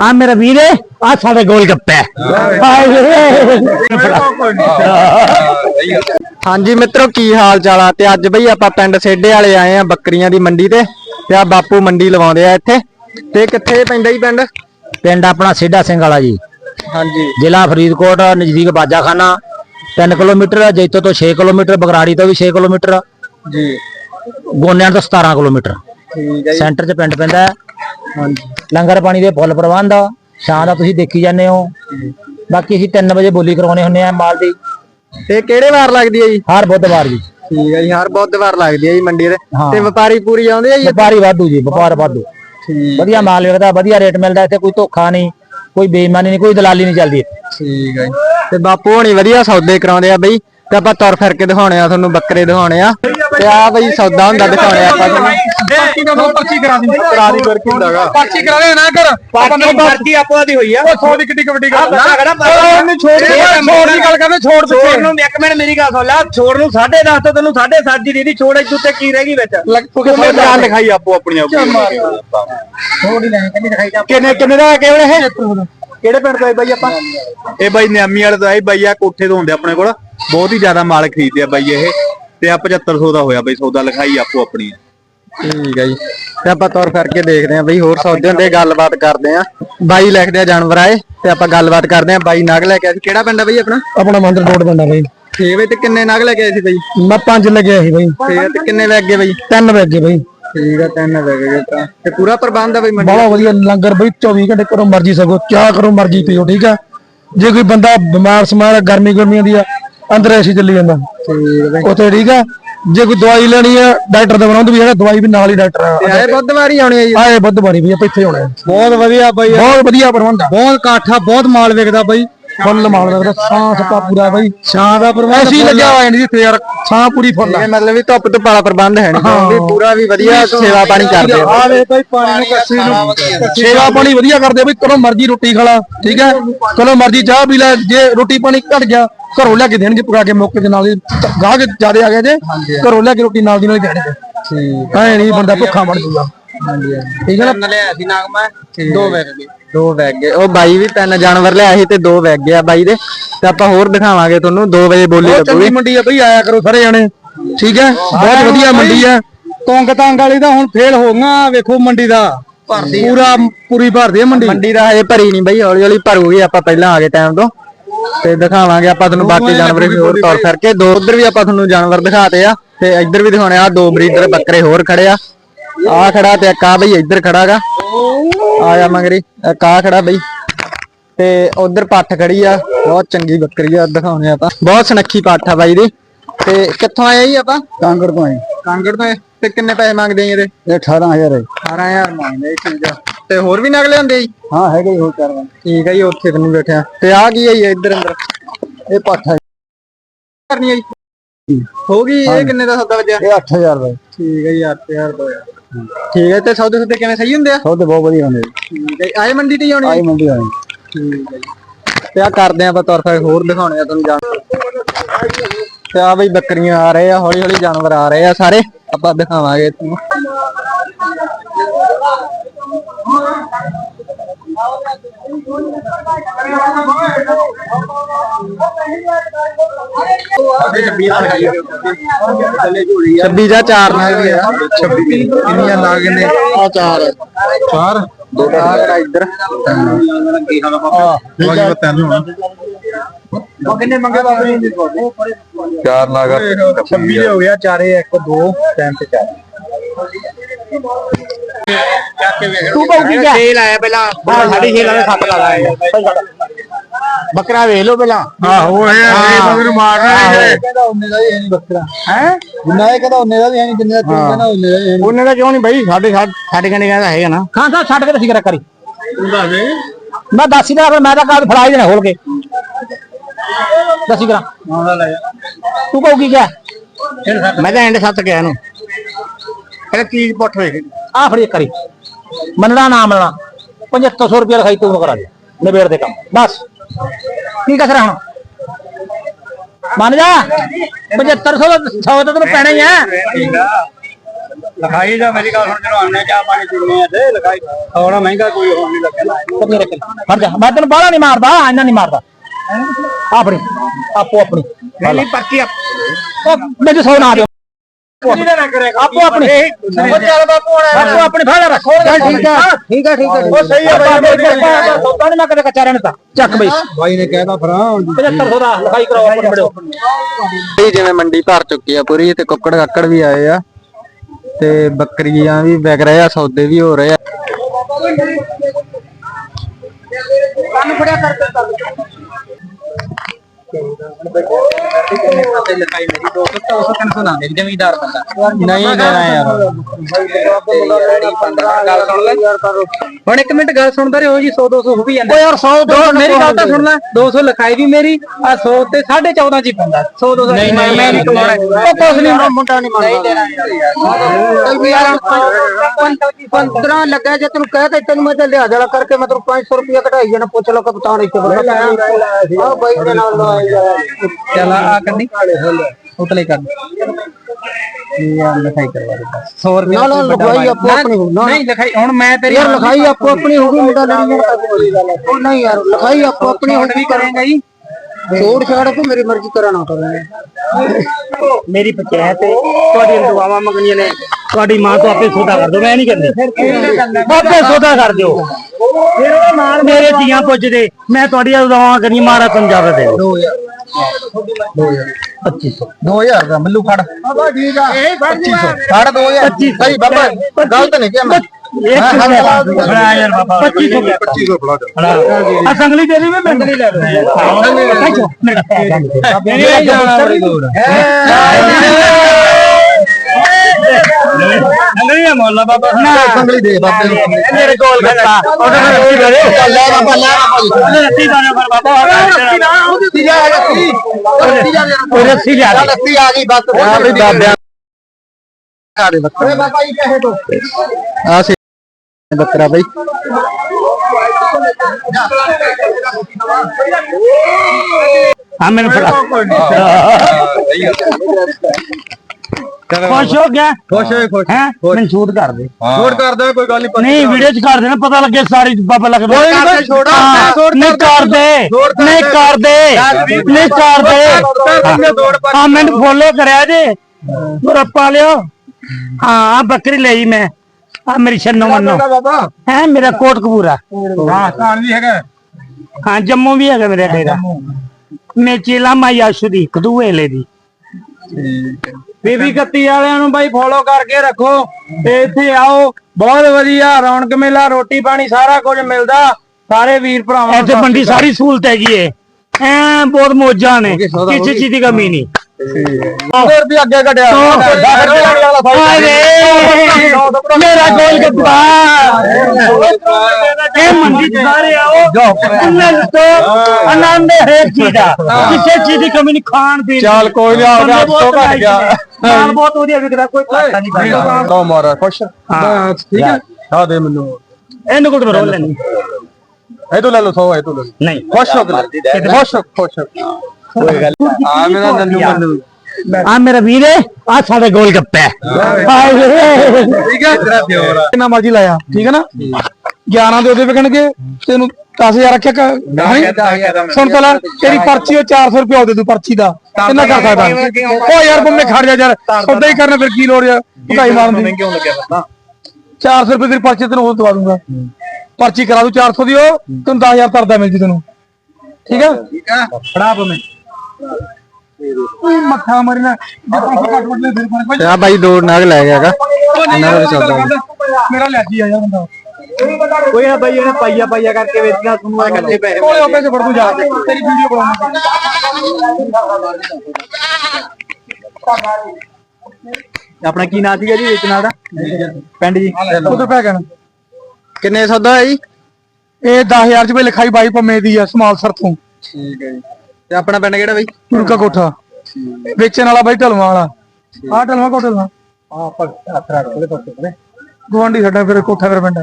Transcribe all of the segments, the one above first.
ਆ ਮੇਰਾ ਵੀਰੇ ਆ ਸਾਡੇ ਗੋਲ ਗੱਪੇ। ਹਾਂਜੀ ਮਿੱਤਰੋ ਕੀ ਹਾਲ ਚਾਲ ਆ? ਤੇ ਅੱਜ ਬਈ ਆਪਾਂ ਪਿੰਡ ਸੇਡੇ ਵਾਲੇ ਆਏ ਆ ਬੱਕਰੀਆਂ ਦੀ ਮੰਡੀ ਤੇ ਤੇ ਆ ਬਾਪੂ ਮੰਡੀ ਲਵਾਉਂਦੇ ਆ ਇੱਥੇ। ਤੇ ਕਿੱਥੇ ਪੈਂਦਾ ਜੀ ਪਿੰਡ? ਪਿੰਡ ਆਪਣਾ ਸੇਡਾ ਸਿੰਘ ਵਾਲਾ ਜੀ। ਹਾਂਜੀ। ਜ਼ਿਲ੍ਹਾ ਫਰੀਦਕੋਟ ਨਜ਼ਦੀਕ ਬਾਜਾਖਾਨਾ। 3 ਕਿਲੋਮੀਟਰ ਜੈਤੋ ਤੋਂ 6 ਕਿਲੋਮੀਟਰ ਬਗਰਾੜੀ ਤੋਂ ਵੀ 6 ਕਿਲੋਮੀਟਰ ਜੀ। ਗੋਨਿਆਂ ਤੋਂ 17 ਕਿਲੋਮੀਟਰ। ਠੀਕ ਹੈ ਜੀ। ਸੈਂਟਰ 'ਚ ਪਿੰਡ ਪੈਂਦਾ ਹੈ। ਹਾਂਜੀ। ਲੰਗਰ ਪਾਣੀ ਦੇ ਫੁੱਲ ਪ੍ਰਬੰਧ ਆ। ਸ਼ਾਮ ਦਾ ਤੁਸੀਂ ਦੇਖੀ ਜਾਂਦੇ ਹੋ। ਬਾਕੀ ਅਸੀਂ 3 ਵਜੇ ਬੋਲੀ ਕਰਵਾਉਣੇ ਹੁੰਦੇ ਆ ਮਾਲ ਦੀ। ਤੇ ਕਿਹੜੇ ਵਾਰ ਲੱਗਦੀ ਹੈ ਜੀ? ਹਰ ਬੁੱਧਵਾਰ ਜੀ। ਠੀਕ ਹੈ ਜੀ ਹਰ ਬੁੱਧਵਾਰ ਲੱਗਦੀ ਹੈ ਜੀ ਮੰਡੀ ਦੇ ਹਾਂ। ਤੇ ਵਪਾਰੀ ਪੂਰੀ ਆਉਂਦੇ ਆ ਜੀ ਵਪਾਰੀ ਵਾਧੂ ਜੀ ਵਪਾਰ ਵਾਧੂ। ਠੀਕ। ਵਧੀਆ ਮਾਲ ਵਿਕਦਾ ਵਧੀਆ ਰੇਟ ਮਿਲਦਾ ਇੱਥੇ ਕੋਈ ਧੋਖਾ ਨਹੀਂ ਕੋਈ ਬੇਈਮਾਨੀ ਨਹੀਂ ਕੋਈ ਦਲਾਲੀ ਨਹੀਂ ਚੱਲਦੀ ਇੱਥੇ। ਠੀਕ ਹੈ ਜੀ। ਤੇ ਬਾਪੂ ਹੋਣੀ ਵਧੀਆ ਸੌਦੇ ਕਰਾਉਂਦੇ ਆ ਬਈ। ਤੇ ਆਪਾਂ ਤੁਰ ਫਿਰ ਕੇ ਦਿਖਾਉਣੇ ਆ ਤੁਹਾਨੂੰ ਬੱਕਰੇ ਦਿਖਾਉਣੇ ਆ। ਤੇ ਆ ਬਈ ਸੌਦਾ ਹੁੰਦਾ ਦਿਖਾਉਣੇ ਆਪਾਂ ਤੁਹਾਨੂੰ। ਪਰਚੀ ਦਾ ਪਰਚੀ ਕਰਾ ਦਿੰਦੇ। ਕਰਾ ਦੀ ਵਰਕ ਹੁੰਦਾਗਾ ਪਰਚੀ ਕਰਾ ਦੇ ਨਾ ਕਰ। ਪਰਚੀ ਪਰਚੀ ਆਪੋ ਦੀ ਹੋਈ ਆ। ਉਹ 100 ਦੀ ਕਿੱਡੀ ਕਬੱਡੀ ਗੱਲ ਕਿਹੜਾ ਪਰਚੀ- ਉਹਨੇ ਛੋੜ ਦੇ। ਛੋੜ ਦੀ। ਗੱਲ ਕਰਦੇ ਛੋੜ ਛੋੜ ਪਿੱਛੇ। ਨੂੰ ਇੱਕ ਮਿੰਟ ਮੇਰੀ ਗੱਲ ਸੁਣ ਲੈ। ਛੋੜ ਨੂੰ 10.5 ਤੋਂ ਤੈਨੂੰ 7.5 ਦੀ ਦੀਦੀ ਛੋੜ ਇੱਥੇ ਉੱਤੇ ਕੀ ਰਹਿ ਗਈ ਵਿੱਚ? ਕਿੰਨੇ ਦਾ ਲਿਖਾਈ ਆਪੋ ਆਪਣੀ ਛੋੜ ਹੀ ਕਹਿੰਦੀ ਦਿਖਾਈ ਜਾ ਕਿੰਨੇ ਕਿੰਨੇ ਦਾ ਕਿਹੜੇ ਇਹ ਕਿਹੜੇ ਪਿੰਡ ਤੋਂ ਆਏ ਬਾਈ ਆਪਾਂ? ਇਹ ਬਾਈ ਨਿਆਮੀ ਵਾਲੇ ਦਾ ਇਹ ਬਾਈ ਆ ਕੋਠੇ ਤੋਂ ਹੁੰਦੇ ਆਪਣੇ ਕੋਲ। ਬਹੁਤ ਹੀ ਜ਼ਿਆਦਾ ਮਾਲ ਖਰੀਦਦੇ ਆ ਬਾਈ ਇਹ। ਤੇ ਆ 7500 ਦਾ ਹੋਇਆ ਬਾਈ ਸੌਦਾ ਲਿਖਾਈ ਆਪੋ ਆਪਣੀ ਠੀਕ ਹੈ ਜੀ। ਤੇ ਆਪਾਂ ਤੁਰ ਫਿਰ ਕੇ ਦੇਖਦੇ ਆ ਬਈ ਹੋਰ ਸੌਦੇ ਹੁੰਦੇ ਗੱਲਬਾਤ ਕਰਦੇ ਆ। ਬਾਈ ਲਿਖਦੇ ਆ ਜਾਨਵਰ ਆਏ ਤੇ ਆਪਾਂ ਗੱਲਬਾਤ ਕਰਦੇ ਆ ਬਾਈ ਨਗ ਲੈ ਕੇ ਆਏ ਸੀ। ਕਿਹੜਾ ਪਿੰਡ ਆ ਬਈ ਆਪਣਾ? ਆਪਣਾ ਮੰਦਰ ਰੋਡ ਪੈਂਦਾ ਬਈ। 6 ਵਜੇ ਤੇ ਕਿੰਨੇ ਨਗ ਲੈ ਕੇ ਆਏ ਸੀ ਬਈ? ਮੈਂ 5 ਲੱਗਿਆ ਸੀ ਬਈ। ਠੀਕ ਹੈ ਤੇ ਕਿੰਨੇ ਲੱਗ ਗਏ ਬਈ? 3 ਵਜੇ ਬਈ। ਠੀਕ ਹੈ ਤਿੰਨ ਲੱਗ ਗਏ ਤਾਂ। ਤੇ ਪੂਰਾ ਪ੍ਰਬੰਧ ਆ ਬਈ ਮੰਡੀ ਬੜਾ ਵਧੀਆ ਲੰਗਰ ਬਈ 24 ਘੰਟੇ ਕਰੋ ਮਰਜ਼ੀ ਸਕੋ ਚਾਹ ਕਰੋ ਮਰਜ਼ੀ ਪੀਓ ਠੀਕ ਆ? ਜੇ ਕੋਈ ਬੰਦਾ ਬਿਮਾਰ ਸਮਾਰ ਗਰਮੀ ਗਰਮੀਆਂ ਦੀ ਆ ਅੰਦਰ ਐਸੀ ਚੱਲੀ ਜਾਂਦਾ। ਉੱਥੇ ਠੀਕ ਆ। ਜੇ ਕੋਈ ਦਵਾਈ ਲੈਣੀ ਆ ਡਾਕਟਰ ਦਾ ਬਣਾਉਂਦੇ ਵੀ ਜਿਹੜਾ ਦਵਾਈ ਵੀ ਨਾਲ ਹੀ ਡਾਕਟਰ ਆ। ਆਏ ਬੁੱਧਵਾਰ ਆਉਣੇ ਆ ਜੀ। ਆਏ ਬੁੱਧਵਾਰੀ ਵੀ ਆਪਾਂ ਇੱਥੇ ਆਉਣਾ। ਬਹੁਤ ਵਧੀਆ ਬਾਈ ਬਹੁਤ ਵਧੀਆ ਪ੍ਰਬੰਧ ਆ। ਬਹੁਤ ਕਾਠਾ ਬਹੁਤ ਮਾਲ ਵਿਕਦਾ ਬਾਈ। ਫੁੱਲ ਮਾਲ ਲੱਗਦਾ ਸਾਹ ਸਪਾ ਪੂਰਾ ਬਈ। ਛਾਂ ਦਾ ਪ੍ਰਬੰਧ ਐਸੀ ਲੱਗਿਆ ਹੋਇਆ ਨਹੀਂ ਜਿੱਥੇ ਯਾਰ ਸਾਹ ਪੂਰੀ ਫੁੱਲ ਆ। ਇਹ ਮਤਲਬ ਵੀ ਧੁੱਪ ਧੁੱਪ ਵਾਲਾ ਪ੍ਰਬੰਧ ਹੈ ਨਹੀਂ ਵੀ ਪੂਰਾ ਵੀ ਵਧੀਆ ਸੇਵਾ ਪਾਣੀ ਕਰਦੇ ਆ। ਵੇ ਭਾਈ ਪਾਣੀ ਨੂੰ ਕੱਸੀ ਨੂੰ ਸੇਵਾ ਪਾਣੀ ਵਧੀਆ ਕਰਦੇ ਆ ਬਈ ਕਦੋਂ ਮਰਜ਼ੀ ਰੋਟੀ ਖਾ ਲਾ ਠੀਕ ਹੈ? ਕਦੋਂ ਮਰਜ਼ੀ ਚਾਹ ਪੀ ਲੈ ਜੇ ਰੋਟੀ ਪਾਣੀ ਘਟ ਗਿਆ ਘਰੋਂ ਲੈ ਕੇ ਦੇਣਗੇ ਪਕਾ ਕੇ ਮੌਕੇ ਦੇ ਨਾਲ ਹੀ। ਗਾਹਕ ਜਿਆਦੇ ਆ ਗਏ ਜੇ ਘਰੋਂ ਲੈ ਕੇ ਰੋਟੀ ਨਾਲ ਦੀ ਨਾਲ ਹੀ ਦੇਣਗੇ। ਠੀਕ। ਐ ਨਹੀਂ ਬੰਦਾ ਭੁੱਖਾ ਮਰ ਜੂਗਾ। ਹਾਂਜੀ ਠੀਕ ਹੈ ਨਾ? ਲਿਆ ਸੀ ਨਾਗਮਾ ਦੋ ਵੈਗ ਗਏ। ਦੋ ਵੈਗ ਗਏ। ਉਹ ਬਾਈ ਵੀ ਤਿੰਨ ਜਾਨਵਰ ਲਿਆ ਸੀ ਤੇ ਦੋ ਵੈਗ ਗਏ ਆ ਬਾਈ ਦੇ। ਤੇ ਆਪਾਂ ਹੋਰ ਦਿਖਾਵਾਂਗੇ ਤੁਹਾਨੂੰ 2 ਵਜੇ ਬੋਲੀ ਬਹੁਤ ਲੱਗੂਗੀ। ਚੰਗੀ ਮੰਡੀ ਆ ਬਈ ਆਇਆ ਕਰੋ ਸਾਰੇ ਜਾਣੇ। ਠੀਕ ਹੈ? ਬਹੁਤ ਵਧੀਆ ਮੰਡੀ ਆ। ਤੋਂਗ ਤੰਗ ਵਾਲੀ ਤਾਂ ਹੁਣ ਫੇਲ ਹੋ ਗਈਆਂ ਵੇਖੋ ਮੰਡੀ ਦਾ। ਪੂਰਾ ਪੂਰੀ ਭਰਦੀ ਆ ਮੰਡੀ। ਮੰਡੀ ਦਾ ਹਜੇ ਭਰੀ ਨਹੀਂ ਬਾਈ ਹੌਲੀ ਹੌਲੀ ਭਰੂਗੀ ਆਪਾਂ ਪਹਿਲਾਂ ਆ ਗਏ ਟਾਈਮ ਤੋਂ। ਤੇ ਦਿਖਾਵਾਂਗੇ ਆਪਾਂ ਤੁਹਾਨੂੰ ਬਾਕੀ ਜਾਨਵਰ ਵੀ ਹੋਰ ਤੌਰ ਕਰਕੇ। ਦੋ ਉਧਰ ਵੀ ਆਪਾਂ ਤੁਹਾਨੂੰ ਜਾਨਵਰ ਦਿਖਾਤੇ ਆ। ਤੇ ਇੱਧਰ ਵੀ ਦਿਖਾਉਣੇ ਆ ਦੋ ਬਰੀਦਰ ਬੱਕਰੇ ਹੋਰ ਖੜੇ ਆ। ਆ ਖੜਾ ਤੇ ਇੱਕ ਆ ਬਈ ਇੱਧਰ ਖੜਾਗਾ। ਆ ਜਾ ਮੰਗਰੀ। ਆ ਖੜਾ ਬਈ। ਤੇ ਉਧਰ ਪੱਠ ਖੜੀ ਆ। ਬਹੁਤ ਚੰਗੀ ਬੱਕਰੀ ਆ ਦਿਖਾਉਣੇ ਆਪਾਂ। ਬਹੁਤ ਸੁਨੱਖੀ ਪੱਠ ਆ ਬਾਈ ਦੀ। ਤੇ ਕਿੱਥੋਂ ਆਏ ਜੀ ਆਪਾਂ? ਕਾਂਗੜ ਤੋਂ ਆਏ। ਕਾਂਗੜ ਤੋਂ। ਤੇ ਕਿੰਨੇ ਪੈਸੇ ਮੰਗਦੇ ਆ ਇਹਦੇ? ਇਹ 18000 ਹੈ। 18000 ਮੰਗਦੇ ਆ, ਠੀਕ ਆ। ਤੇ ਹੋਰ ਵੀ ਨਗ ਲਿਆਂਦੇ ਜੀ? ਹਾਂ ਹੈਗੇ ਹੀ ਹੋ ਕਰਵਾ ਠੀਕ ਹੈ ਜੀ ਉੱਥੇ ਤੇ ਨਹੀਂ ਬੈਠਿਆ। ਤੇ ਆ ਕੀ ਹੈ ਜੀ ਇੱਧਰ ਅੰਦਰ? ਇਹ ਪੱਠ ਹੈ ਕਰਨੀ ਹੈ ਜੀ। ਹੋ ਗਈ ਇਹ ਕਿੰਨੇ ਦਾ ਸੌਦਾ ਵਜਿਆ? ਇਹ 8000 ਦਾ ਠੀਕ ਹੈ ਜੀ 8000 ਦਾ ਠੀਕ ਹੈ ਤੇ ਸੌਦੇ ਸੌਦੇ ਕਿਵੇਂ ਸਹੀ ਹੁੰਦੇ ਆ? ਸੌਦੇ ਬਹੁਤ ਵਧੀਆ ਹੁੰਦੇ ਠੀਕ ਹੈ ਆਏ ਮੰਡੀ ਤੇ ਹੀ ਆਉਣੀ ਆਈ ਮੰਡੀ ਆਏ ਠੀਕ ਹੈ ਜੀ। ਤੇ ਆ ਕਰਦੇ ਆ ਆਪਾਂ ਤੁਰ ਫਿਰ ਹੋਰ ਦਿਖਾਉਣੇ ਆ ਤੁਹਾਨੂੰ ਜਾਨਵਰ ਤੇ ਆ ਬਈ ਬੱਕਰੀਆਂ ਆ ਰਹੇ ਆ ਹੌਲੀ ਹੌਲੀ ਜਾਨਵਰ ਆ ਰਹੇ ਆ ਸਾਰੇ। ਆਪਾਂ ਦਿਖਾਵਾਂਗੇ ਤੁਹਾਨੂੰ। ਛੱਬੀ ਜਾਂ ਚਾਰ ਨਾਲ ਵੀ ਆ। 26 ਕਿੰਨੀਆਂ ਲਾ ਗਏ ਨੇ? ਆ ਚਾਰ। ਚਾਰ? ਦੋ ਆ ਇੱਧਰ। ਉਹ ਕਿੰਨੇ ਮੰਗੇ ਬਾਬੇ ਚਾਰ ਨਾਗਾ 26 ਦੇ ਹੋ ਗਿਆ ਚਾਰੇ 1 2 3 ਤੇ 4 ਤੂੰ ਆਇਆ ਪਹਿਲਾਂ। ਸਾਡੀ ਸੱਤ ਲਾ ਬੱਕਰਾ ਵੇਖ ਲਓ ਪਹਿਲਾਂ। ਆਹੋ ਇਹ ਇਹ ਮਗਰ ਮਾਰ ਰਿਹਾ ਇਹ। ਕਹਿੰਦਾ ਉਹਨੇ ਦਾ ਵੀ ਹੈ ਨਹੀਂ ਬੱਕਰਾ। ਹੈ? ਜਿੰਨਾ ਇਹ ਕਹਿੰਦਾ ਉਹਨੇ ਦਾ ਵੀ ਹੈ ਨਹੀਂ ਜਿੰਨੇ ਦਾ ਤੂੰ ਕਹਿੰਦਾ ਉਹਨੇ ਦਾ ਹੈ ਨਹੀਂ। ਉਹਨੇ ਦਾ ਕਿਉਂ ਨਹੀਂ ਬਾਈ? ਸਾਡੇ ਸਾਡੇ ਕਹਿੰਦੇ ਕਹਿੰਦਾ ਹੈਗਾ ਨਾ। ਖਾਂ ਸਾਹਿਬ ਛੱਡ ਕੇ ਤੁਸੀਂ ਕਰਾ ਕਰੀ। ਤੂੰ ਦੱਸ ਦੇ ਮੈਂ ਦੱਸ ਹੀ ਦੇਣਾ ਮੈਂ ਤਾਂ ਕਾਲ ਫੜਾ ਹੀ ਦੇਣਾ ਖੋਲ ਕੇ। ਦੱਸੀ ਕਰਾ। ਤੂੰ ਕਹੂਗੀ ਕਿਆ ਮੈਂ ਤਾਂ ਐਂਡ ਸੱਤ ਗਿਆ ਇਹਨੂੰ। ਇਹ ਚੀਜ਼ ਪੁੱਠ ਹੋਏਗੀ ਆ ਫੜੀ ਕਰੀ ਮੰਨਣਾ ਨਾ ਮੰਨਣਾ 7500 ਰੁਪਏ ਲਿਖਾਈ ਤੂੰ ਕਰਾ ਦੇ ਨਿਬੇੜ ਦੇ ਕੰਮ। ਬਸ। ਕੀ ਕਸਰ ਹੁਣ? ਮੰਨ ਜਾ। 7500 ਦਾ 100 ਤਾਂ ਤੈਨੂੰ ਪੈਣਾ ਹੀ ਆ। ਲਿਖਾਈ ਦਾ ਮੇਰੀ ਗੱਲ ਹੁਣ ਜਦੋਂ ਆਉਣੇ ਚਾਹ ਪਾਣੀ ਪੀਣੇ ਆ ਤੇ ਲਿਖਾਈ। ਥੋੜਾ ਮਹਿੰਗਾ ਕੋਈ ਹੋਰ ਨਹੀਂ ਲੱਗਿਆ। ਹਟ ਜਾ। ਮੈਂ ਤੈਨੂੰ ਬਾਹਲਾ ਨਹੀਂ ਮਾਰਦਾ ਇੰਨਾ ਨਹੀਂ ਮਾਰਦਾ। ਆਪਣੀ ਆਪੋ ਆਪਣੀ। ਪਰਚੀ ਉਹ ਮੈਨੂੰ ਸੌ ਨਾ ਦਿਓ। ਆਪੋ ਆਪਣੀ। ਉਹ ਚੱਲ ਬਾਪੂ ਆਪੋ ਆਪਣੀ ਫਾੜਾ ਰੱਖੋ। ਠੀਕ ਆ। ਠੀਕ ਆ ਠੀਕ ਆ ਉਹ ਸਹੀ ਆ ਬਾਈ ਸੌਦਾ ਨਹੀਂ ਮੈਂ ਕਦੇ ਕੱਚਾ ਰਹਿਣ ਤਾ। ਚੱਕ ਬਈ। ਬਾਈ ਨੇ ਕਹਿਦਾ ਫਰਾਂ 7500 ਦਾ ਲਿਖਾਈ ਕਰਾਓ ਆਪਣੇ ਬੜੋ ਜਿਵੇਂ ਮੰਡੀ ਭਰ ਚੁੱਕੀ ਆ ਪੂਰੀ ਤੇ ਕੁੱਕੜ ਕੱਕੜ ਵੀ ਆਏ ਆ ਤੇ ਬੱਕਰੀਆਂ ਵੀ ਵਿਕ ਰਹੇ ਆ ਸੌਦੇ ਵੀ ਹੋ ਰਹੇ ਆ। ਲਿਖਾਈ ਮੇਰੀ 200 200 300 ਨਾ ਦੇ ਜ਼ਮੀਂਦਾਰ ਬੰਦਾ ਨਹੀਂ ਦੇਣਾ ਯਾਰ ਹੁਣ ਇੱਕ ਮਿੰਟ ਗੱਲ ਸੁਣਦਾ ਰਹੋ ਜੀ 100 200 ਹੋ ਵੀ ਜਾਂਦਾ। ਓ ਯਾਰ 100 ਦੋ ਮੇਰੀ ਗੱਲ ਤਾਂ ਸੁਣ ਲੈ 200 ਲਿਖਾਈ ਵੀ ਮੇਰੀ ਆ 100 ਤੇ 14.5 ਚ ਹੀ ਪੈਂਦਾ। 100 200 ਨਹੀਂ, ਨਹੀਂ, ਮੈਂ ਨਹੀਂ ਕਮਾਉਣਾ ਉਹ ਕੁਛ ਨਹੀਂ ਮੁੰਡਾ ਨਹੀਂ ਨਹੀਂ ਦੇਣਾ ਯਾਰ। 15 ਲੱਗਾ ਜੇ ਤੈਨੂੰ ਕਹਿ ਕੇ ਤੈਨੂੰ ਮੈਂ ਤੇ ਲਿਆ ਦੇਣਾ ਕਰਕੇ ਮੈਂ ਤੈਨੂੰ 500 ਰੁਪਏ ਕਢਾਈ ਜਾਣਾ ਪੁੱਛ ਲੋ ਕਪਤਾਨ ਇੱਥੇ ਬੰਦਾ ਆ ਬਾਈ ਦੇ ਨਾਲ ਲਾਇਆ ਚਲ ਆ ਕੰਨੀ। ਉਤਲੇ ਕਰ। ਇਹ ਆ ਲਿਖਾਈ ਕਰਵਾ ਦੇ ਬਸ। 100 ਰੁਪਏ ਨਾ, ਨਾ, ਲਿਖਾਈ ਆਪੋ ਆਪਣੀ ਹੋਊ, ਨਾ, ਨਾ। ਨਹੀਂ ਲਿਖਾਈ ਹੁਣ ਮੈਂ ਤੇਰੀ ਯਾਰ ਲਿਖਾਈ ਆਪੋ ਆਪਣੀ ਹੋਗੀ ਮੁੰਡਾ ਲੜੀ ਜਾਣਾ ਉਹ ਨਹੀਂ ਯਾਰ ਲਿਖਾਈ ਆਪੋ ਆਪਣੀ ਹੁਣ ਵੀ ਕਰੇਗਾ ਜੀ। ਛੋੜ ਛਾੜ ਕੇ ਮੇਰੀ ਮਰਜ਼ੀ ਕਰਾਣਾ ਕਰਾਂਗੇ। ਮੇਰੀ ਪੰਚਾਇਤ ਹੈ ਤੁਹਾਡੀ ਦੁਆਵਾਂ ਮੰਗਣੀਆਂ ਨੇ। ਤੁਹਾਡੀ ਮਾਂ ਤੋਂ ਆਪੇ ਸੋਦਾ ਕਰ ਦਿਓ ਮੈਂ ਨਹੀਂ ਕਰਨੀ ਆਪੇ ਸੋਦਾ ਕਰ ਦਿਓ ਮੇਰੇ ਧੀਆਂ ਪੁੱਜਦੇ ਮੈਂ ਤੁਹਾਡੀਆਂ ਦੁਆਵਾਂ ਕਰਨੀ ਮਾਰਾ ਸਮਝਾਵੇ ਦੇ 2000 ਦਾ ਮੱਲੂ ਫੜ ਬਾਬਾ ਠੀਕ ਆ 2500 ਫੜ 2000 ਸਹੀ ਬਾਬਾ ਗਲਤ ਨਹੀਂ ਕਿਹਾ ਮੈਂ ਬੜਾ ਯਾਰ ਬਾਬਾ 2500 ਆ ਸੰਗਲੀ ਦੇ ਦੇ ਮੈਂ ਮੰਗਲੀ ਲੈ ਲਓ ਮੇਰੇ ਆ ਮੋਲਾ ਬਾਬਾ। ਨਾ। ਸੰਗਲੀ ਦੇ ਬਾਬੇ ਨੂੰ ਮੇਰੇ ਕੋਲ ਉਹਨੇ ਲੈ ਬਾਬਾ ਲੈ ਜਾ ਜਾ ਆ ਗਈ ਬਸ। ਆ ਬਾਬਿਆਂ ਆ ਬੱਕਰਾ। ਬਾਬਾ ਜੀ ਕਹੇ ਤੋ ਆ ਸੀ ਬੱਕਰਾ ਬਈ। ਹਾਂ ਮੈਨੂੰ ਫੜਾ। ਖੁਸ਼ ਹੋ ਗਿਆ? ਖੁਸ਼ ਹੋਏ ਖੁਸ਼। ਹੈ? ਮੈਨੂੰ ਛੂਟ ਕਰ ਦੇ। ਛੋੜ ਕਰਦਾ ਕੋਈ ਗੱਲ ਨਹੀਂ ਨਹੀਂ ਵੀਡੀਓ ਚ ਕਰ ਦੇਣਾ ਪਤਾ ਲੱਗੇ ਸਾਰੀ ਬਾਬਾ ਲੱਗ ਕੋਈ ਨੀ, ਕੋਈ ਛੋੜਾ, ਹਾਂ, ਨਹੀਂ ਕਰ ਦੇ। ਨਹੀਂ। ਕਰ ਦੇ। ਨਹੀਂ ਕਰ ਦੇ। ਹਾਂ। ਮੈਨੂੰ ਫੋਲੋ ਕਰਿਆ ਜੇ। ਮੇਰਾ ਪਾ ਲਿਓ। ਹਾਂ ਬੱਕਰੀ ਲਈ ਮੈਂ। ਆ ਮੇਰੀ ਛੰਨੋ ਮੰਨੋ। ਬਾਬਾ? ਹੈ ਮੇਰਾ ਕੋਟ ਕਪੂਰਾ ਹਾਂ ਸਥਾਨ ਵੀ ਹੈਗਾ। ਹਾਂ ਜੰਮੂ ਵੀ ਹੈਗਾ ਮੇਰਾ ਡੇਰਾ ਮੇਚੀਲਾ ਮਾਇਆਸ਼ੂ ਦੀ ਕਦੂਏਲੇ ਦੀ। ਬੀਬੀ ਕੱਤੀ ਵਾਲਿਆਂ ਨੂੰ ਬਾਈ ਫੋਲੋ ਕਰਕੇ ਰੱਖੋ ਤੇ ਇੱਥੇ ਆਓ। ਬਹੁਤ ਵਧੀਆ ਰੌਣਕ ਮੇਲਾ ਰੋਟੀ ਪਾਣੀ ਸਾਰਾ ਕੁਝ ਮਿਲਦਾ। ਸਾਰੇ ਵੀਰ ਭਰਾਵਾਂ ਇੱਥੇ ਮੰਡੀ ਸਾਰੀ ਸਹੂਲਤ ਹੈਗੀ ਏ। ਐ ਬਹੁਤ ਮੋਜਾਂ ਨੇ ਕਿਸੇ ਚੀਜ਼ ਦੀ ਕਮੀ ਨਹੀਂ। ਹੋਰ ਵੀ ਅੱਗੇ ਘਟਿਆ। ਮੇਰਾ ਗੋਲ ਗੱਪਾ। ਇਹ ਮੰਡੀ ਚ ਸਾਰੇ ਆਓ। ਆਨੰਦ ਤੋਂ ਆਨੰਦ ਹੈ ਚੀਜ਼ ਦਾ। ਕਿਸੇ ਚੀਜ਼ ਦੀ ਕਮੀ ਨਹੀਂ ਖਾਣ ਪੀਣ ਚੱਲ ਕੋਈ ਨੀ, ਆਪਦੇ ਬੰਦੇ ਹੱਥ ਤੋਂ ਬਹੁਤ ਘੱਟ ਗਿਆ। ਮਾਲ ਬਹੁਤ ਵਧੀਆ ਵਿਕਦਾ ਕੋਈ ਘਾਟਾ ਨਹੀਂ ਪੈਂਦਾ ਲਓ ਮਾਰਾ ਖੁਸ਼। ਹਾਂ। ਠੀਕ ਹੈ। ਆ ਦੇ ਮੈਨੂੰ। ਇਹਨੂੰ ਕੋਲ ਰੋਲ ਲੈਣੀ ਇਹ ਤੋਂ ਲੈ ਲਓ 100 ਇਹ ਤੋਂ ਲੈ ਨਹੀਂ। ਖੁਸ਼ ਹੋ ਕੇ ਖੁਸ਼ ਆ ਮੇਰਾ ਨੰਨੂ ਮੰਨੂ। ਆ ਮੇਰਾ ਵੀਰ ਆ ਸਾਡੇ ਗੋਲ ਗੱਪੇ। ਠੀਕ ਹੈ। ਤੇਰਾ ਪਿਓਰ ਕਿੰਨਾ ਮਰਜ਼ੀ ਲਾਇਆ ਠੀਕ ਹੈ ਨਾ? 11 ਦੇ ਉਹਦੇ ਵਿਕਣਗੇ ਤੈਨੂੰ 10000 ਰੱਖਿਆ ਕ- ਹੈਂ? ਸੁਣ ਤਾਂ ਲੈ ਤੇਰੀ ਪਰਚੀ ਉਹ 400 ਰੁਪਏ ਦੇ ਦੂ ਪਰਚੀ ਦਾ। ਕਿੰਨਾ ਕਰ ਸਕਦਾ। ਉਹ ਯਾਰ ਬੰਮੇ ਖੜ ਜਾ ਯਾਰ। ਸੌਦਾ ਹੀ ਕਰਨਾ ਫਿਰ ਕੀ ਲੋੜ ਆ? ਭੁਕਾਈ ਮਾਰਨ ਦੀ। ਕਿਉਂ ਲੱਗਿਆ ਪਤਾ 400 ਰੁਪਏ ਦੀ ਪਰਚੀ ਤੈਨੂੰ ਉਹ ਦਵਾ ਦੂੰਗਾ। ਪਰਚੀ ਕਰਾ ਦੂ 400 ਦੀ ਉਹ ਤੈਨੂੰ 10000 ਤਰਦਾ ਮਿਲ ਜੀ ਤੈਨੂੰ। ਠੀਕ ਹੈ? ਫੜਾ ਪਵੇਂ ਮੱਥਾ ਮਰਨਾ ਜੇ ਪੈਸੇ ਘੱਟ ਵੱਟ ਲੈ ਫਿਰ ਫ਼ਰਕ ਤੇ ਆ ਬਾਈ ਦੋ ਨਗ ਲੈ ਗਿਆਗਾ ਇਹਨਾਂ ਦਾ ਵੀ ਸੌਦਾ ਹੋ ਗਿਆ। ਮੇਰਾ ਲਿਆਜੀ ਆ ਯਾਰ ਬੰਦਾ। ਕੋਈ ਨਾ ਬਾਈ ਇਹਨੇ ਪਾਈਆ ਪਾਈਆ ਕਰਕੇ ਵੇਚਣਾ ਤੁਹਾਨੂੰ ਇਹ ਇਕੱਠੇ ਪੈਸੇ ਕੋਲੇ ਆਪੇ ਚ ਫੜ ਤੂੰ ਜਾ ਕੇ ਤੇਰੀ ਵੀਡੀਓ ਬਣਾਉਣਾ ਆਪਣਾ ਕੀ ਨਾਂ ਸੀਗਾ ਜੀ ਵੇਚਣ ਦਾ? ਪਿੰਡ ਜੀ। ਉਧਰ ਪੈ ਗਣ ਕਿੰਨੇ ਸੌਦਾ ਹੈ ਜੀ? ਇਹ 10000 ਚ ਵੀ ਲਿਖਾਈ ਬਾਈ ਪੰਮੇ ਦੀ ਆ ਸਮਾਲ ਸਰ ਤੋਂ। ਠੀਕ ਹੈ ਜੀ। ਤੇ ਆਪਣਾ ਪਿੰਡ ਕਿਹੜਾ ਬਾਈ? ਉਨਕਾ ਕੋਠਾ। ਵੇਚਣ ਵਾਲਾ ਬਾਈ ਢਲਵਾ ਵਾਲਾ। ਆਹ ਢਲਵਾ ਕੋਠਾ ਢਲਵਾ ਆ ਪਰ ਹੱਥਰਾ ਕੋਲੇ ਪਾਸੇ ਕੋਲੇ ਗਵਾਂਢੀ ਸਾਡਾ ਫਿਰ ਕੋਠਾ ਫਿਰ ਪਿੰਡ।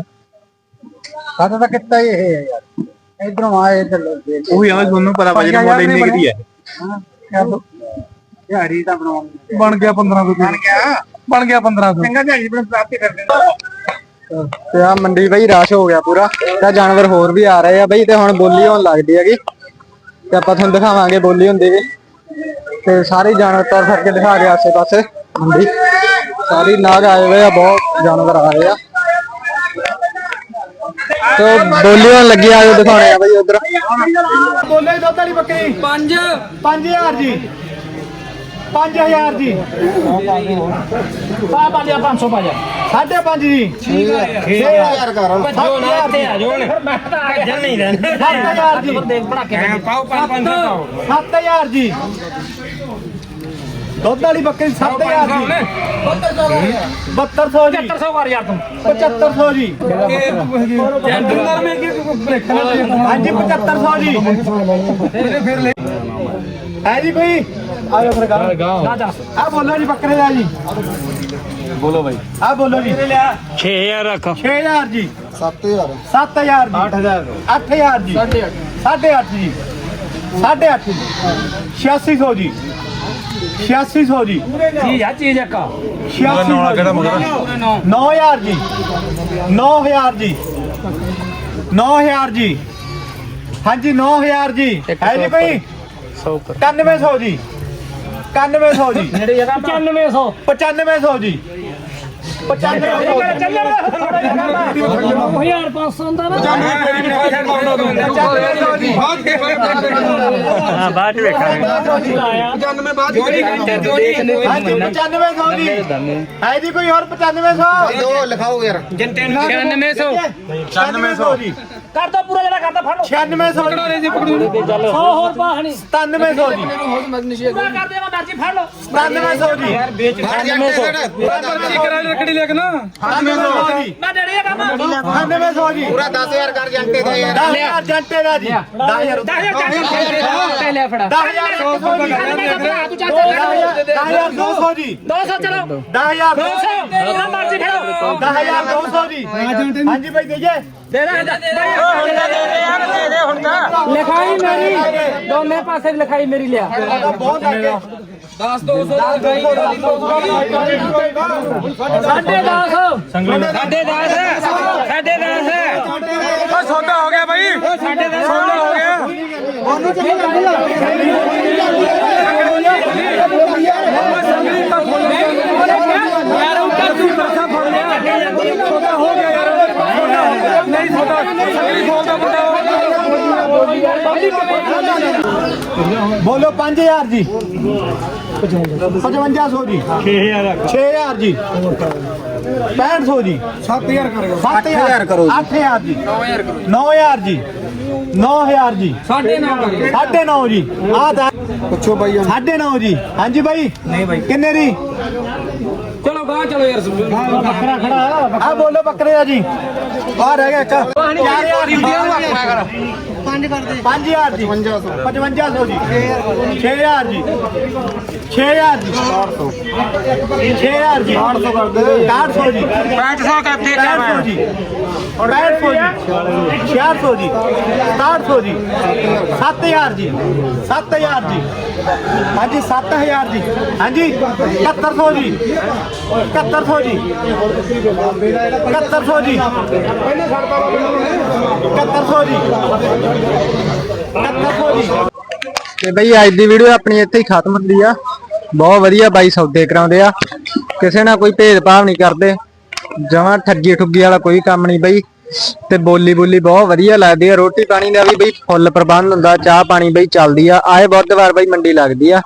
ਸਾਡਾ ਤਾਂ ਕਿੱਤਾ ਇਹ ਹੈ ਯਾਰ। ਇਧਰੋਂ ਆਏ ਇਧਰ ਉਹੀ ਆ ਤੁਹਾਨੂੰ ਪਤਾ ਵਜਨ ਮੁੱਲ ਇੰਨੀ ਕਿਹਦੀ ਹੈ ਕਰ ਦੋ। ਦਿਹਾੜੀ ਤਾਂ ਬਣਾਉਣੀ ਬਣ ਗਿਆ 15 ਰੁਪਏ। ਕਿਆ ਬਣ ਗਿਆ 1500 ਚੰਗਾ ਜੀ ਬਣ ਪ੍ਰਾਪਤੀ ਕਰਦੇ। ਤੇ ਆ ਮੰਡੀ ਬਈ ਰਸ਼ ਹੋ ਗਿਆ ਪੂਰਾ। ਤੇ ਜਾਨਵਰ ਹੋਰ ਵੀ ਆ ਰਹੇ ਆ ਬਈ ਤੇ ਹੁਣ ਬੋਲੀ ਹੋਣ ਲੱਗਦੀ ਹੈਗੀ। ਤੇ ਆਪਾਂ ਤੁਹਾਨੂੰ ਦਿਖਾਵਾਂਗੇ ਬੋਲੀ ਹੁੰਦੀ ਵੀ। ਤੇ ਸਾਰੇ ਜਾਨਵਰ ਤੁਰ ਫਿਰ ਕੇ ਦਿਖਾ ਰਹੇ ਆਸੇ ਪਾਸੇ ਮੰਡੀ ਸਾਰੀ ਨਾਗ ਆਏ ਹੋਏ ਆ ਬਹੁਤ ਜਾਨਵਰ ਆ ਰਹੇ ਆ। ਤੇ ਬੋਲੀ ਹੋਣ ਲੱਗੀ ਆਇਓ ਦਿਖਾਉਣੇ ਆ ਬਈ ਉਧਰ। ਬੋਲੇ ਦੁੱਧ ਵਾਲੀ ਬੱਕਰੀ। 5 5000 ਜੀ। 5000 ਜੀ ਪਾ ਪਾ ਲਿਆ 500 ਪਾ ਜਾ 5.5 ਜੀ ਠੀਕ ਹੈ 6000 ਕਰ ਜੋ ਨਾ ਆ ਜੋ ਮੈਂ ਤਾਂ ਭੱਜਣ ਨਹੀਂ ਦੇਣਾ 7000 ਜੀ ਦੇਖ ਬਣਾ ਕੇ ਪਾਓ 500 ਪਾਓ 7000 ਜੀ ਦੁੱਧ ਵਾਲੀ ਬੱਕਰੀ 7000 ਜੀ 7200 ਜੀ 7500 ਕਰ ਯਾਰ ਤੂੰ। 7500 ਜੀ। ਹਾਂਜੀ 7500 ਜੀ ਹੈ ਜੀ ਕੋਈ? ਆਇਓ ਫਿਰ ਗਾ ਨਾ ਦੱਸ ਆ ਬੋਲੋ ਜੀ ਬੱਕਰੇ ਦਾ ਜੀ। ਬੋਲੋ ਬਾਈ। ਆ ਬੋਲੋ ਜੀ। 6000 ਰੱਖ। 6000 ਜੀ। 7000 7000 ਜੀ। 8000 8000 ਜੀ। 8.5 ਜੀ। 8.5 ਜੀ। 8600 ਜੀ। 8600 ਜੀ। ਚੀਜ਼ ਆ ਚੀਜ਼ ਇੱਕ? 8600 9000 ਜੀ। 9000 ਜੀ। 9000 ਜੀ। ਹਾਂਜੀ 9000 ਜੀ। ਹੈ ਜੀ ਭਾਈ 9100 ਜੀ। 9100 ਜੀ। 9500 9500 ਜੀ। 9500 9500 ਹੁੰਦਾ ਨਾ। ਜੀ ਹਾਂ ਬਾਅਦ ਵੇਖਾਂਗੇ। ਹਾਂਜੀ 9500 ਜੀ। ਹੈ ਜੀ ਕੋਈ ਹੋਰ 9500 ਦੋ ਲਿਖਾਓ ਯਾਰ। 9600 9600 ਜੀ। ਕਰ ਦੋ ਪੂਰਾ ਜਿਹੜਾ ਕਰਦਾ ਫੜ। 9600 ਜੀ 100 ਹੋਰ ਪਾਹਣੀ 9700 ਜੀ। ਪੂਰਾ ਕਰ ਦੇਵਾ ਮਰਜ਼ੀ ਫੜ ਲਓ। 9700 ਜੀ। 9700 ਜੀ। ਮੈਂ ਦੇਣੀ ਆ ਕੰਮ। 9700 ਜੀ। ਪੂਰਾ 10000 ਕਰ ਜੰਟੇ ਦਾ ਯਾਰ। 10000 ਜੰਟੇ ਦਾ ਜੀ। 10000 ਲੈ ਫੜਾ। 10000 200 ਜੀ। ਤੂੰ ਚੱਲ 10200 ਜੀ। 200 ਚਲੋ। 10200 ਜਿਹੜਾ ਮਰਜ਼ੀ ਫੜੋ। 10200 ਜੀ। ਹਾਂਜੀ ਭਾਈ ਦੇਈਏ। ਲਿਖਾਈ ਮੇਰੀ ਦੋਨੇ ਪਾਸੇ ਲਿਖਾਈ ਮੇਰੀ ਲਿਆ। ਬਹੁਤ ਅੱਗੇ 10 200 ਸਾਢੇ 10 ਸਾਢੇ 10 ਸਾਢੇ 10 ਸੌਦਾ ਹੋ ਗਿਆ ਬਾਈ। ਸੌਦਾ ਹੋ ਗਿਆ। ਯਾਰ ਉੱਤਰ ਤੂੰ। ਪਰਸਾ ਫੜ ਲਿਆ ਨਹੀਂ ਸੌਦਾ ਸੰਗਲੀ ਖੋਲ ਦਾ ਮੁੰਡਾ ਬੋਲੋ 5000 ਜੀ। 5500 ਜੀ। 6000 6000 ਜੀ। 6500 ਜੀ। 7000 ਕਰੋ 7000 ਕਰੋ 8000 ਜੀ। 9000 ਜੀ। 9000 ਜੀ 9.5 9.5 ਜੀ। ਆ ਪੁੱਛੋ ਬਾਈ 9.5 ਜੀ। ਹਾਂਜੀ ਬਾਈ। ਨਹੀਂ ਬਾਈ। ਕਿੰਨੇ ਦੀ? ਚਲੋ ਗਾਂ ਚਲੋ ਯਾਰ ਬੱਕਰਾ ਖੜਾ ਆ ਬੋਲੋ ਬੱਕਰੇ ਦਾ ਜੀ ਆ। ਰਹਿ ਗਿਆ ਇੱਕ 4000 ਦੀ। 5 ਕਰਦੇ 5000 ਜੀ 5500 ਜੀ 6000 ਜੀ 6000 ਜੀ 6000 ਜੀ 800 ਕਰ ਦੇ। 800 ਜੀ 6500 ਕਰਤੇ 6500 ਜੀ 6500 ਜੀ। 6600 ਜੀ। 6700 ਜੀ। 7000 ਜੀ। 7000 ਜੀ। ਹਾਂਜੀ 7000 ਜੀ। ਹਾਂਜੀ 7100 ਜੀ। 7100 ਜੀ। 7100 ਜੀ। 7100 ਜੀ। 7100 ਜੀ। ਤੇ ਬਈ ਅੱਜ ਦੀ ਵੀਡੀਓ ਆਪਣੀ ਇੱਥੇ ਹੀ ਖਤਮ ਹੁੰਦੀ ਆ। ਬਹੁਤ ਵਧੀਆ ਬਾਈ ਸੌਦੇ ਕਰਾਉਂਦੇ ਆ। ਕਿਸੇ ਨਾਲ ਕੋਈ ਭੇਦਭਾਵ ਨਹੀਂ ਕਰਦੇ। ਜਮਾਂ ਠੱਗੀ ਠੁੱਗੀ ਵਾਲਾ ਕੋਈ ਕੰਮ ਨਹੀਂ ਬਈ। ਤੇ ਬੋਲੀ ਬੋਲੀ ਬਹੁਤ ਵਧੀਆ ਲੱਗਦੀ ਆ, ਰੋਟੀ ਪਾਣੀ ਦਾ ਵੀ ਬਈ ਫੁੱਲ ਪ੍ਰਬੰਧ ਹੁੰਦਾ, ਚਾਹ ਪਾਣੀ ਬਈ ਚੱਲਦੀ ਆ। ਆਏ ਬੁੱਧਵਾਰ ਬਈ ਮੰਡੀ ਲੱਗਦੀ ਆ।